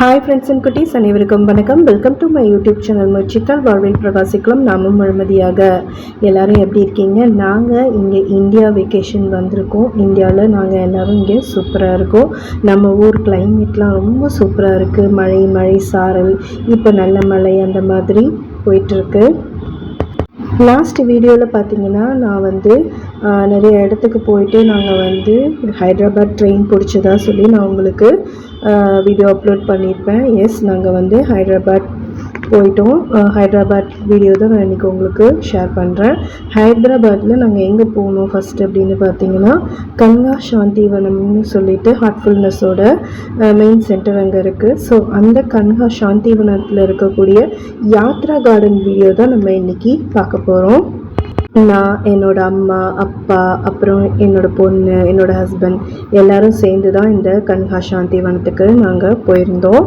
Hi friends and குட்டீஸ் அனைவருக்கும் வணக்கம். Welcome to my YouTube channel முயற்சித்தால் வாழ்வில் பிரகாசிக்கலாம் நாமும் முழுமதியாக எல்லோரும் எப்படி இருக்கீங்க? நாங்கள் இங்கே இந்தியா வெக்கேஷன் வந்திருக்கோம். இந்தியாவில் நாங்கள் எல்லோரும் இங்கே சூப்பராக இருக்கோம். நம்ம ஊர் கிளைமேட்லாம் ரொம்ப சூப்பராக இருக்குது மழை மழை சாரல். இப்போ நல்ல மழை அந்த மாதிரி போயிட்டுருக்கு லாஸ்ட் வீடியோவில் பார்த்தீங்கன்னா நான் வந்து நிறைய இடத்துக்கு போயிட்டு நாங்கள் வந்து ஹைதராபாத் ட்ரெயின் பிடிச்சதா சொல்லி நான் உங்களுக்கு வீடியோ அப்லோட் பண்ணியிருப்பேன். எஸ் நாங்கள் வந்து ஹைதராபாத் போயிட்டோம். ஹைதராபாத் வீடியோ தான் நான் இன்றைக்கி உங்களுக்கு ஷேர் பண்ணுறேன் ஹைதராபாத்தில் நாங்கள் எங்கே போகணும் ஃபஸ்ட்டு அப்படின்னு பார்த்தீங்கன்னா கங்கா சாந்திவனம்னு சொல்லிட்டு ஹார்ட்ஃபுல்னஸோட மெயின் சென்டர் அங்கே இருக்குது ஸோ அந்த கங்கா சாந்திவனத்தில் இருக்கக்கூடிய யாத்ரா கார்டன் வீடியோ தான் நம்ம இன்னைக்கு பார்க்க போகிறோம் நான் என்னோட அம்மா அப்பா அப்புறம் என்னோட பொண்ணு என்னோட ஹஸ்பண்ட் எல்லாரும் சேர்ந்து தான் இந்த கன்ஹா சாந்திவனத்துக்கு நாங்கள் போயிருந்தோம்.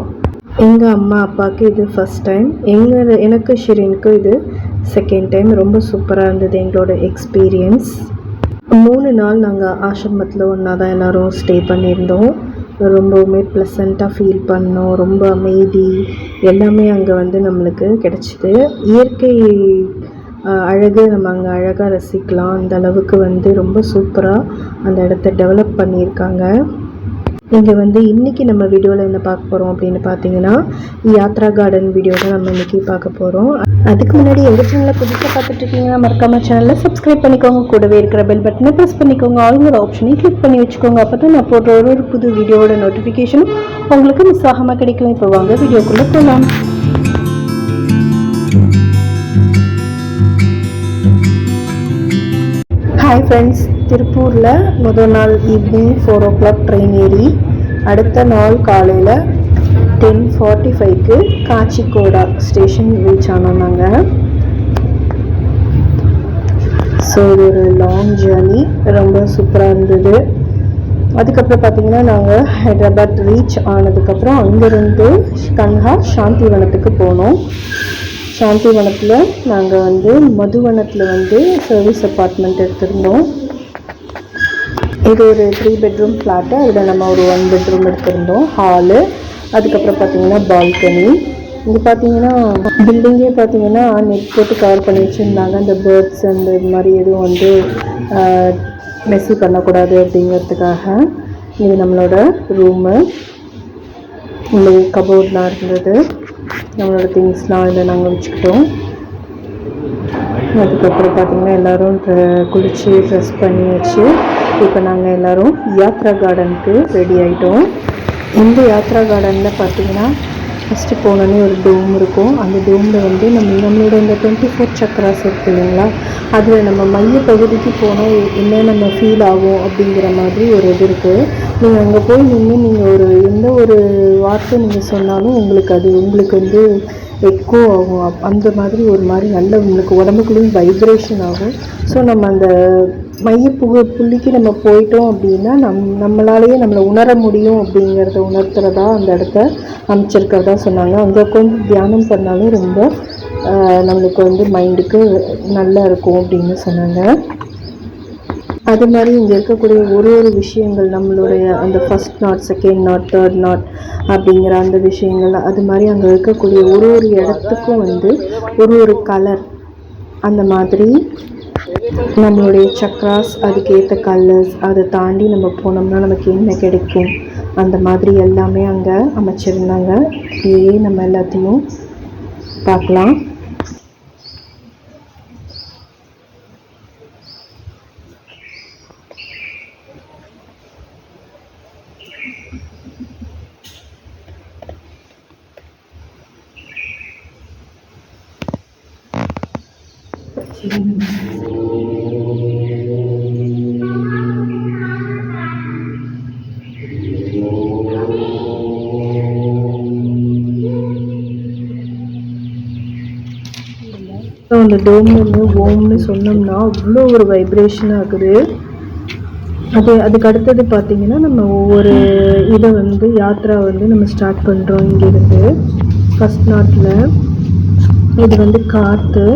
எங்கள் அம்மா அப்பாவுக்கு இது ஃபஸ்ட் டைம் எங்கள் எனக்கு ஷிரினுக்கு இது செகண்ட் டைம் ரொம்ப சூப்பராக இருந்தது எங்களோட எக்ஸ்பீரியன்ஸ் மூணு நாள் நாங்கள் ஆசிரமத்தில் ஒன்றா தான் எல்லோரும் ஸ்டே பண்ணியிருந்தோம். ரொம்பவுமே ப்ளசண்ட்டாக ஃபீல் பண்ணோம். ரொம்ப அமைதி. எல்லாமே அங்கே வந்து நம்மளுக்கு கிடச்சிது. இயற்கை அழகு நம்ம அங்கே அழகாக ரசிக்கலாம். அந்த அளவுக்கு வந்து ரொம்ப சூப்பராக அந்த இடத்த டெவலப் பண்ணியிருக்காங்க. இங்கே வந்து இன்றைக்கி நம்ம வீடியோவில் என்ன பார்க்க போகிறோம் அப்படின்னு பார்த்தீங்கன்னா யாத்ரா கார்டன் வீடியோ தான் நம்ம இன்றைக்கி பார்க்க போகிறோம் அதுக்கு முன்னாடி எங்கள் சேனலில் புதுசாக பார்த்துட்ருக்கீங்கன்னா மறக்காமல் சேனலில் சேனலை சப்ஸ்கிரைப் பண்ணிக்கோங்க. கூடவே இருக்கிற பெல் பட்டனை ப்ரெஸ் பண்ணிக்கோங்க. ஆளுங்கிற ஆப்ஷனையும் கிளிக் பண்ணி வச்சுக்கோங்க. அப்போ தான் நான் போடுற ஒரு ஒரு புது வீடியோவோட நோட்டிஃபிகேஷனும் உங்களுக்கு மிஸ் ஆகாமல் கிடைக்கும். இப்போ வாங்க வீடியோக்குள்ளே போகலாம் ஹாய் ஃப்ரெண்ட்ஸ் திருப்பூரில் முதல் நாள் evening four o'clock train ஏறி அடுத்த நாள் காலையில் டென் ஃபார்ட்டி ஃபைவ்க்கு காச்சிக்கோடா ஸ்டேஷன் ரீச் ஆனோம் நாங்கள் ஸோ இது ஒரு லாங் ஜேர்னி ரொம்ப சூப்பராக இருந்தது. அதுக்கப்புறம் பார்த்தீங்கன்னா நாங்கள் ஹைதராபாத் ரீச் ஆனதுக்கப்புறம் அங்கேருந்து கன்ஹா சாந்திவனத்துக்கு போனோம். சாந்திவனத்தில் நாங்கள் வந்து மதுவனத்தில் வந்து சர்வீஸ் அப்பார்ட்மெண்ட் எடுத்திருந்தோம். இது ஒரு த்ரீ பெட்ரூம் ஃப்ளாட்டு அதில் நம்ம ஒரு ஒன் பெட்ரூம் எடுத்திருந்தோம் ஹாலு அதுக்கப்புறம் பார்த்தீங்கன்னா பால்கனி இங்கே பார்த்தீங்கன்னா பில்டிங்கே பார்த்தீங்கன்னா நெட் போட்டு கவர் பண்ணி வச்சுருந்தாங்க. அந்த பேர்ட்ஸ் அந்த இது மாதிரி எதுவும் வந்து மெஸ்ஸி பண்ணக்கூடாது அப்படிங்கிறதுக்காக. இது நம்மளோட ரூமு இந்த கபோர்ட்லாம் இருந்தது. நம்மளோட திங்ஸ்லாம் இதை நாங்கள் வச்சுக்கிட்டோம். அதுக்கப்புறம் பார்த்திங்கன்னா எல்லோரும் குளித்து ட்ரெஸ் பண்ணி வச்சு இப்போ நாங்கள் எல்லோரும் யாத்ரா கார்டனுக்கு ரெடி ஆகிட்டோம் இந்த யாத்ரா கார்டனில் பார்த்திங்கன்னா ஃபஸ்ட்டு போனோன்னே ஒரு டோம் இருக்கும். அந்த டோமில் வந்து நம்ம நம்மளோட இந்த டுவெண்ட்டி ஃபோர் சக்கராஸ் இருக்குது இல்லைங்களா? அதில் நம்ம மைய பகுதிக்கு போனால் என்ன நம்ம ஃபீல் ஆகும் அப்படிங்கிற மாதிரி ஒரு இது இருக்குது நீங்கள் அங்கே போய் நின்று நீங்கள் ஒரு எந்த ஒரு வார்த்தை நீங்கள் சொன்னாலும் உங்களுக்கு அது உங்களுக்கு வந்து எக்கோ ஆகும். அந்த மாதிரி ஒரு மாதிரி நல்ல உங்களுக்கு உடம்புக்குள்ளேயும் வைப்ரேஷன் ஆகும். ஸோ நம்ம அந்த மையப்புக புள்ளிக்கு நம்ம போயிட்டோம் அப்படின்னா நம் நம்மளாலேயே நம்மளை உணர முடியும் அப்படிங்கிறத உணர்த்துறதா அந்த இடத்த அமைச்சிருக்கிறதா சொன்னாங்க. அங்கே உட்காந்து தியானம் பண்ணாலும் ரொம்ப நம்மளுக்கு வந்து மைண்டுக்கு நல்லா இருக்கும் அப்படின்னு சொன்னாங்க. அது மாதிரி இங்கே இருக்கக்கூடிய ஒரு ஒரு விஷயங்கள் நம்மளுடைய அந்த first knot second knot third knot அப்படிங்கிற அந்த விஷயங்கள் அது மாதிரி அங்கே இருக்கக்கூடிய ஒரு ஒரு இடத்துக்கும் வந்து ஒரு ஒரு கலர் அந்த மாதிரி நம்மளுடைய சக்ராஸ் அதுக்கேற்ற கலர்ஸ் அதை தாண்டி நம்ம போனோம்னா நமக்கு என்ன கிடைக்கும்? அந்த மாதிரி எல்லாமே அங்கே அமைச்சிருந்தாங்க. அப்படியே நம்ம எல்லாத்தையும் பார்க்கலாம். அந்த டோம்னு ஓம்னு சொன்னோம்னா அவ்வளோ ஒரு வைப்ரேஷன் ஆகுது அது அதுக்கு அடுத்தது பார்த்தீங்கன்னா நம்ம ஒவ்வொரு இதை வந்து யாத்ரா வந்து நம்ம ஸ்டார்ட் பண்ணுறோம் இங்கேருந்து. ஃபஸ்ட் நாட்டில் இது வந்து காற்று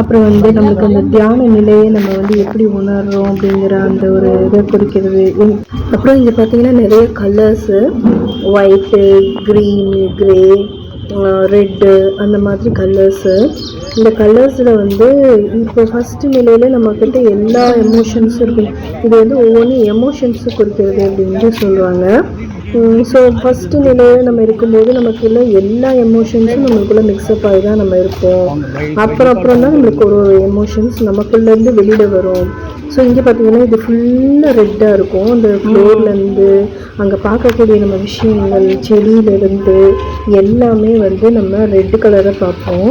அப்புறம் வந்து நம்மளுக்கு அந்த தியான நிலையை நம்ம வந்து எப்படி உணர்றோம் அப்படிங்கிற அந்த ஒரு இதை குறிக்கிறது. அப்புறம் இங்கே பார்த்தீங்கன்னா நிறைய colours white green grey red அந்த மாதிரி கலர்ஸு இந்த கலர்ஸில் வந்து இப்போ ஃபஸ்ட்டு நிலையில் நம்மக்கிட்ட எல்லா எமோஷன்ஸும் இருக்கும். இது வந்து ஒவ்வொன்றும் எமோஷன்ஸும் குறிக்கிறது அப்படின்ட்டு சொல்லுவாங்க. ஸோ ஃபஸ்ட்டு நிலையில் நம்ம இருக்கும்போது நமக்குள்ள எல்லா எமோஷன்ஸும் நம்மளுக்குள்ளே மிக்ஸ்அப் ஆகி தான் நம்ம இருப்போம். அப்புறம் அப்புறம் தான் நம்மளுக்கு ஒரு ஒரு எமோஷன்ஸ் நமக்குள்ளேருந்து வெளியில் வரும். ஸோ இங்கே பார்த்தீங்கன்னா இது ஃபுல்லாக ரெட்டாக இருக்கும். அந்த ஃப்ளோர்லேருந்து அங்கே பார்க்கக்கூடிய நம்ம விஷயங்கள் செடியிலேருந்து எல்லாமே வந்து நம்ம ரெட் கலரை பார்ப்போம்.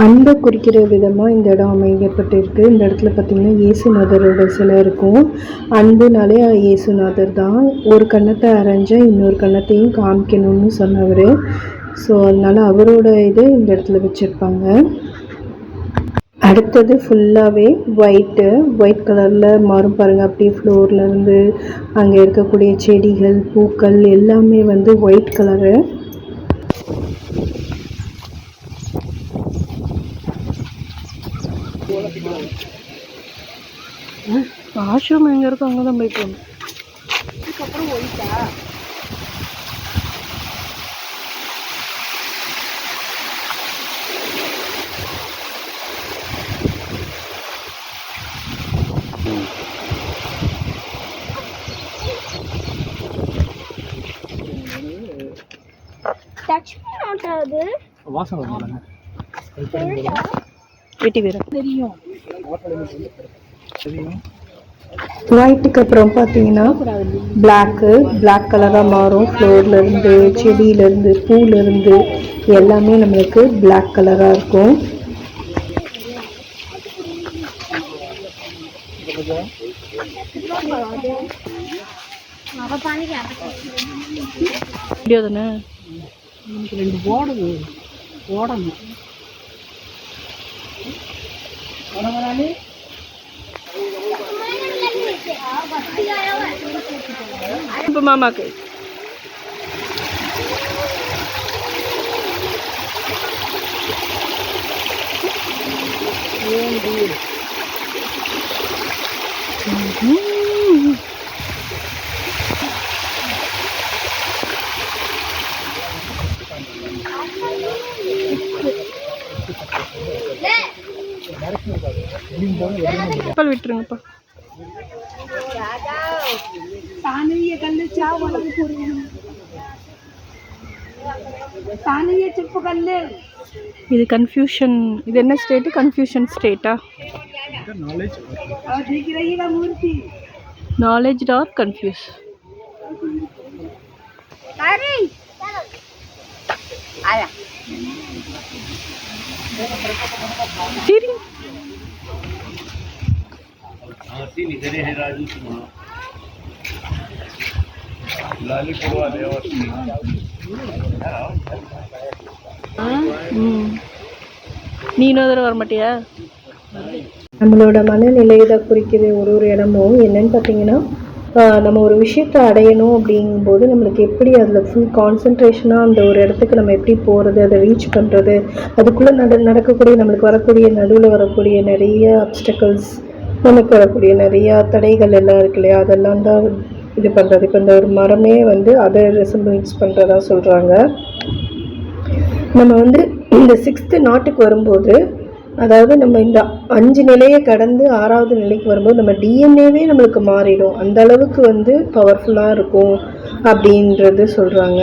அன்பை குறிக்கிற விதமாக இந்த இடம் அமைக்கப்பட்டிருக்கு. இந்த இடத்துல பார்த்திங்கன்னா இயேசுநாதரோட சிலை இருக்கும். அன்புனாலே இயேசுநாதர் தான். ஒரு கன்னத்தை அரைஞ்சா இன்னொரு கன்னத்தையும் காமிக்கணும்னு சொன்னவர். ஸோ அதனால் அவரோட இது இந்த இடத்துல வச்சுருப்பாங்க. அடுத்தது ஃபுல்லாகவே ஒயிட்டு ஒயிட் கலரில் மாறும் பாருங்கள் அப்படியே ஃப்ளோர்லேருந்து அங்கே இருக்கக்கூடிய செடிகள் பூக்கள் எல்லாமே வந்து ஒயிட் கலரு ஆசிரமம் எங்கே இருக்கோ அங்கே தான் போயிட்டு வந்தோம் டச் பண்ணாட்டாது வாசனை வருதுல்ல? வெட்டி வீரம் தெரியும். ஒயிட்டுக்கு அப்புறம் பார்த்தீங்கன்னா பிளாக்கு பிளாக் கலராக மாறும். ஃப்ளோர்லேருந்து செடியிலேருந்து பூலேருந்து எல்லாமே நம்மளுக்கு பிளாக் கலராக இருக்கும். அவ பாணிக்கு வீடியோ தானே எனக்கு ரெண்டு ஓடுது ஓடணும் இப்போ மாமாக்கு கப்பல் விட்டுருங்கப்பா தானிய கல்லு சாவளவு புரியும் தானிய சிப்பு கல்லு இது கன்ஃபியூஷன் இது என்ன ஸ்டேட்டு கன்ஃபியூஷன் ஸ்டேட்டா और दिख रही है मूर्ति நாலேஜ் ஆர் கன்ஃபியூஸ் அரை ஆயா சரி ம் நீ இன்னொரு தடவை வர மாட்டியா நம்மளோட மனநிலையை தான் குறிக்கிற ஒரு ஒரு இடமும் என்னன்னு பார்த்தீங்கன்னா ஆஹ் நம்ம ஒரு விஷயத்தை அடையணும் அப்படிங்கும்போது நம்மளுக்கு எப்படி அதில் ஃபுல் கான்சென்ட்ரேஷனாக அந்த ஒரு இடத்துக்கு நம்ம எப்படி போகிறது அதை ரீச் பண்ணுறது அதுக்குள்ளே நட நடக்கக்கூடிய நம்மளுக்கு வரக்கூடிய நடுவில் வரக்கூடிய நிறைய அப்டக்கல்ஸ் நமக்கு வரக்கூடிய நிறையா தடைகள் எல்லாம் இருக்கு இல்லையா? அதெல்லாம் தான் இது பண்ணுறது இப்போ இந்த ஒரு மரமே வந்து அதை ரெசம்பிள்ஸ் பண்ணுறதா சொல்கிறாங்க நம்ம வந்து இந்த சிக்ஸ்த்து நாட்டுக்கு வரும்போது அதாவது நம்ம இந்த அஞ்சு நிலையை கடந்து ஆறாவது நிலைக்கு வரும்போது நம்ம டிஎன்ஏவே நம்மளுக்கு மாறிடும். அந்த அளவுக்கு வந்து பவர்ஃபுல்லாக இருக்கும் அப்படின்றது சொல்கிறாங்க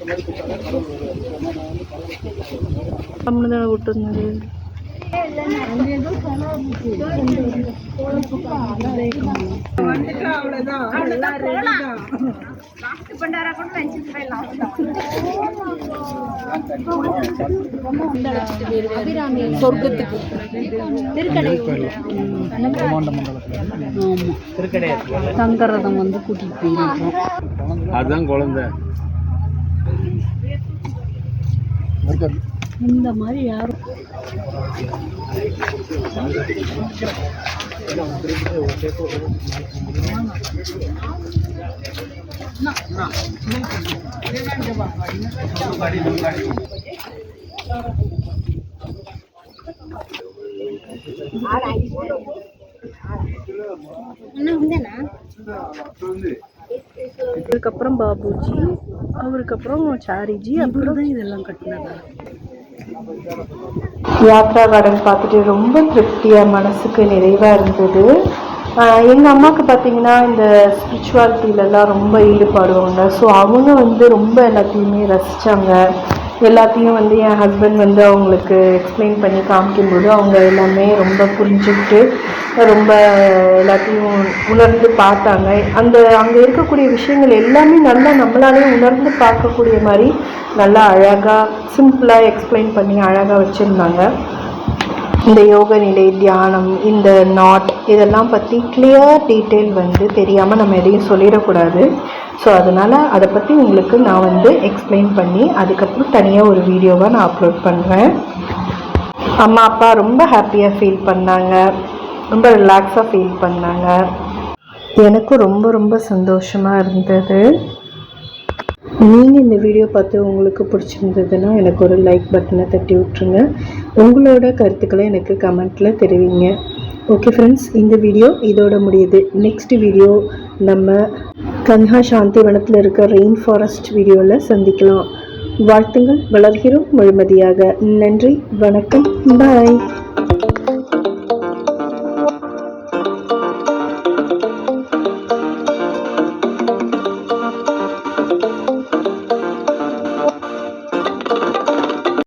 நினைச்சிட்டு விட்டுருந்தது அவ்வளவுதான் போலாம் தங்கரதம் வந்து கூட்டிட்டு போயிருக்கோம் அதுதான் குழந்தை. இந்த மாதிரி யாரும் இன்னும் உண்டேனா அதுக்கப்புறம் பாபுஜி அவருக்கு அப்புறம் சாரிஜி அப்புறம் தான் இதெல்லாம் கட்டினதா? யாத்ரா கார்டன் பார்த்துட்டு ரொம்ப திருப்தியாக மனசுக்கு நிறைவாக இருந்தது. எங்கள் அம்மாவுக்கு பார்த்தீங்கன்னா இந்த ஸ்பிரிச்சுவாலிட்டிலலாம் ரொம்ப ஈடுபாடு உண்டு. ஸோ அவங்க வந்து ரொம்ப எல்லாத்தையுமே ரசித்தாங்க எல்லாத்தையும் வந்து என் ஹஸ்பண்ட் வந்து அவங்களுக்கு எக்ஸ்பிளைன் பண்ணி காமிக்கும்போது அவங்க எல்லாமே ரொம்ப புரிஞ்சுக்கிட்டு ரொம்ப எல்லாத்தையும் உணர்ந்து பார்த்தாங்க. அந்த அங்கே இருக்கக்கூடிய விஷயங்கள் எல்லாமே நல்லா நம்மளாலே உணர்ந்து பார்க்கக்கூடிய மாதிரி நல்லா அழகாக சிம்பிளாக எக்ஸ்பிளைன் பண்ணி அழகாக வச்சுருந்தாங்க. இந்த யோக நிலை தியானம் இந்த நாட் இதெல்லாம் பற்றி கிளியர் டீட்டெயில் வந்து தெரியாமல் நம்ம எதையும் சொல்லிடக்கூடாது. ஸோ அதனால் அதை பற்றி உங்களுக்கு நான் வந்து எக்ஸ்பிளைன் பண்ணி அதுக்கப்புறம் தனியாக ஒரு வீடியோவாக நான் அப்லோட் பண்ணுறேன் அம்மா அப்பா ரொம்ப ஹாப்பியாக ஃபீல் பண்ணாங்க. ரொம்ப ரிலாக்ஸாக ஃபீல் பண்ணாங்க. எனக்கும் ரொம்ப ரொம்ப சந்தோஷமாக இருந்தது. நீங்கள் இந்த வீடியோ பார்த்து உங்களுக்கு பிடிச்சிருந்ததுன்னா எனக்கு ஒரு லைக் பட்டனை தட்டி விட்ருங்க உங்களோட கருத்துக்களை எனக்கு கமெண்ட்டில் தெரிவிங்க. ஓகே ஃப்ரெண்ட்ஸ் இந்த வீடியோ இதோட முடியுது. நெக்ஸ்ட் வீடியோ நம்ம கன்ஹா சாந்தி வனத்தில் இருக்க ரெயின் ஃபாரஸ்ட் வீடியோவில் சந்திக்கலாம். வாழ்த்துங்கள் வளர்கிறோம் முழுமதியாக. நன்றி வணக்கம் பாய்